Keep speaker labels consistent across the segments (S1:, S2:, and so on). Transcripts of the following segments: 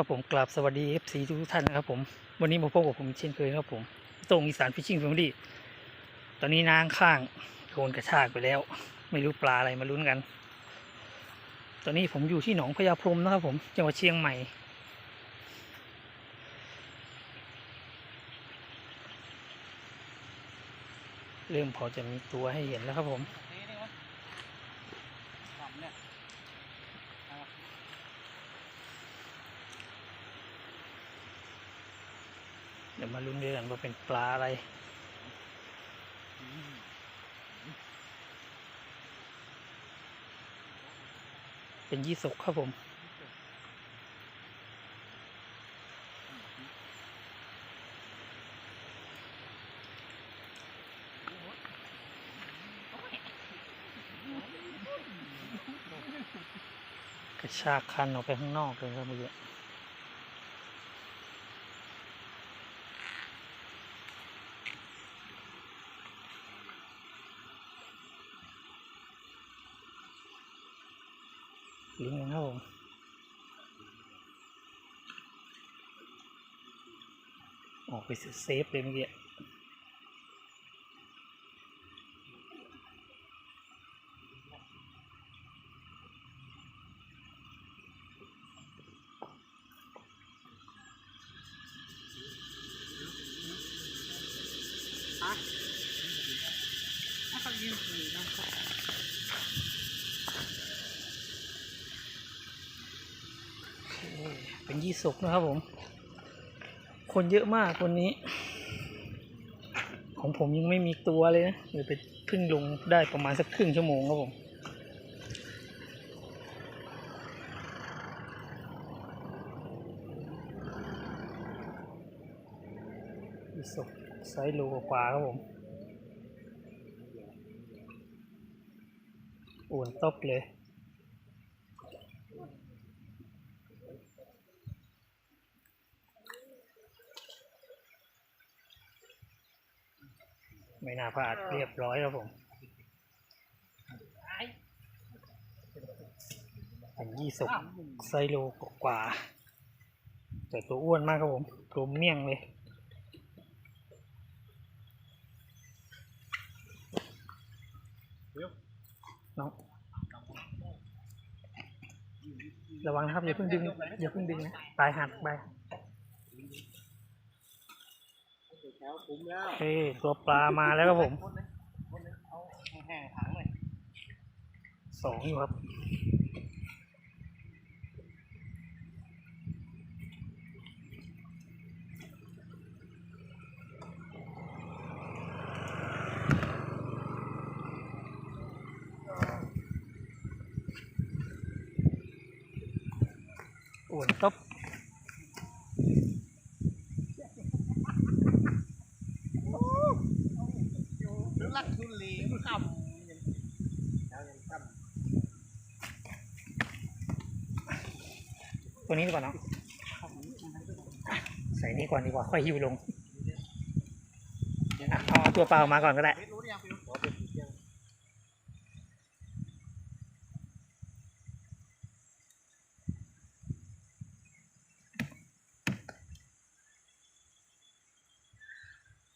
S1: ครับผมกราบสวัสดี FC ทุกท่านนะครับผมวันนี้มาพบกับผมเช่นเคยครับผมโต้งอีสานฟิชชิ่งแฟมิลี่ตอนนี้นางข้างโดนกระชากไปแล้ว ไม่รู้ปลาอะไรมาลุ้นกัน ตอนนี้ผมอยู่ที่หนองพญาพรมนะครับผมจังหวัดเชียงใหม่ เริ่มพอจะมีตัวให้เห็นแล้วครับผม เดี๋ยวมาลุ้นด้วยกันว่าเป็นปลาอะไรเป็นยี่สกครับผม กระชากคันออกไปข้างนอกเลยครับเมื่อกี้ ลิงก์นครับผมออกไปเซฟเลยเมื่อกี้
S2: ถ้าเขายืนถือนะ
S1: โอ้ย เป็นยี่สกนะครับผม คนเยอะมากคนนี้ ของผมยังไม่มีตัวเลยนะเดี๋ยวไปเพึ่งลงได้ประมาณสักครึ่งชั่วโมงครับผมยี่สกไซส์โลกว่าครับผมอ้วนตบเลย ไม่น่าพลาดเรียบร้อยครับผมเป็นยี่สกไซโลกว่าๆแต่ตัวอ้วนมากครับผมกลมเมี่ยงเลยน้องระวังนะครับอย่าเพิ่งดึงอย่าเพิ่งดึงนะตายหักไป
S2: แถวคุ้มแล้ว
S1: โอเคตัวปลามาแล้วครับผม
S2: เอาแห้งๆถังเลย
S1: สองอยู่ครับอ้วนตบ
S2: ลักทุเลมันคำแล้วยังค
S1: ตัวนี้ดีกว่าเนาะใส่นี้ก่อนดีกว่า ค่อยหิวลงอะเอาเอาตัวเปล่ามาก่อนก็ได้ำ
S2: รู้ยังฟิวขอเป็นเพียง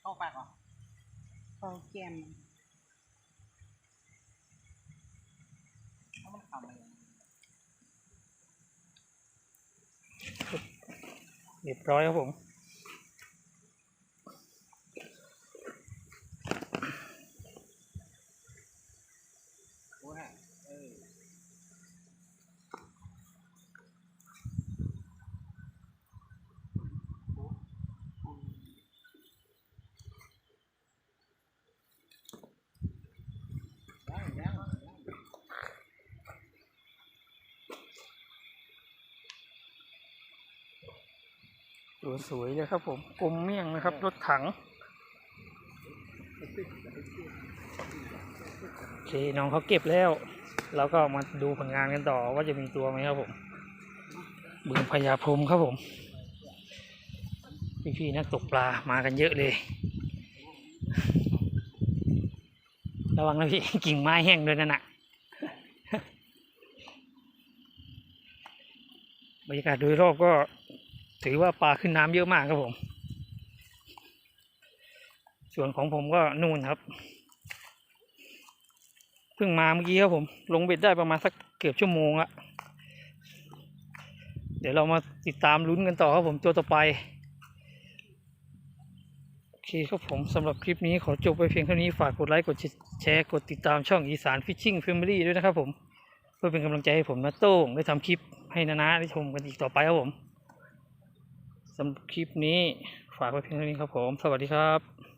S2: เข้าปากเหรอ
S3: เขาแกม
S2: ถ้ามันคำอะไร
S1: เรียบร้อยครับผม
S2: รู้ฮะเออ ยังยังยัง
S1: ตัว สวยเลยครับผมกลมเมี่ยงนะครับ รถถังโอเคน้องเขาเก็บแล้ว เราก็มาดูผลงานกันต่อว่าจะมีตัวไหมครับผมบึงพญาพรหมครับผม พี่ๆนักตกปลามากันเยอะเลย ระวังนะพี่กิ่งไม้แห้งด้วยนั่นน่ะรรรยากาศโดยรอบก็ ถือว่าปลาขึ้นน้ำเยอะมากครับผม ส่วนของผมก็นู่นครับ เพิ่งมาเมื่อกี้ครับผม ลงเบ็ดได้ประมาณสักเกือบชั่วโมงละเดี๋ยวเรามาติดตามลุ้นกันต่อครับผมตัวต่อไป โอเคครับผมสำหรับคลิปนี้ขอจบไปเพียงเท่านี้ ฝากกดไลค์กดแชร์กดติดตามช่องอีสานฟิชชิ่งแฟมิลี่ด้วยนะครับผม เพื่อเป็นกำลังใจให้ผมนะโต้งได้ทำคลิปให้นานาได้ชมกันอีกต่อไปครับผม สำหรับคลิปนี้ฝากไว้เพียงเท่านี้ครับผม สวัสดีครับ